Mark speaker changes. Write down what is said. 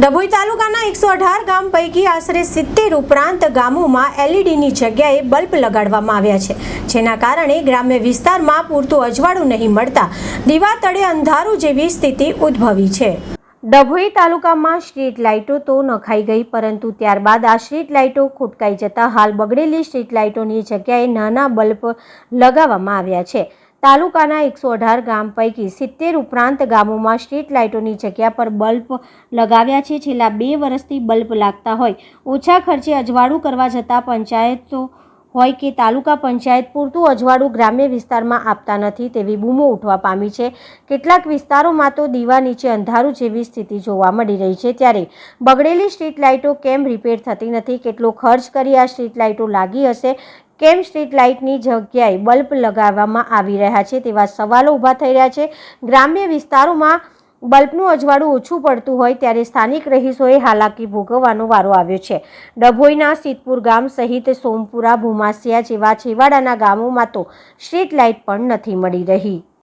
Speaker 1: ડભોઈ તાલુકાના એકસો અઢાર ગામ પૈકી આશરે સિત્તેર ઉપરાંત ગામોમાં એલઈડીની જગ્યાએ બલ્બ લગાડવામાં આવ્યા છે. જેના કારણે ગ્રામ્ય વિસ્તારમાં પૂરતું અજવાળું નહીં મળતા દીવા તળે અંધારું જેવી સ્થિતિ ઉદ્ભવી છે. ડભોઈ તાલુકામાં સ્ટ્રીટ લાઇટો તો નખાઈ ગઈ, પરંતુ ત્યારબાદ આ સ્ટ્રીટ લાઇટો ખૂટકાઈ જતા હાલ બગડેલી સ્ટ્રીટ લાઇટોની જગ્યાએ નાના બલ્બ લગાવવામાં આવ્યા છે. તાલુકાના એકસો અઢાર ગામ પૈકી સિત્તેર ઉપરાંત ગામોમાં સ્ટ્રીટ લાઇટોની જગ્યા પર બલ્બ લગાવ્યા છે. છેલ્લા બે વર્ષથી બલ્બ લાગતા હોય, ઓછા ખર્ચે અજવાળું કરવા જતાં પંચાયતો હોય કે તાલુકા પંચાયત પૂરતું અજવાળું ગ્રામ્ય વિસ્તારમાં આપતા નથી તેવી બૂમો ઉઠવા પામી છે. કેટલાક વિસ્તારોમાં તો દીવા નીચે અંધારું જેવી સ્થિતિ જોવા મળી રહી છે. ત્યારે બગડેલી સ્ટ્રીટ લાઇટો કેમ રિપેર થતી નથી? કેટલો ખર્ચ કરી આ સ્ટ્રીટ લાઇટો લાગી હશે? કેમ સ્ટ્રીટ લાઇટની જગ્યાએ બલ્બ લગાવવામાં આવી રહ્યા છે તેવા સવાલો ઊભા થઈ રહ્યા છે. ગ્રામ્ય વિસ્તારોમાં બલ્બનું અજવાળું ઓછું પડતું હોય ત્યારે સ્થાનિક રહીશોએ હાલાકી ભોગવવાનો વારો આવ્યો છે. ડભોઈના સિદ્ધપુર ગામ સહિત સોમપુરા, ભૂમાસિયા જેવા છેવાડાના ગામોમાં તો સ્ટ્રીટ લાઇટ પણ નથી મળી રહી.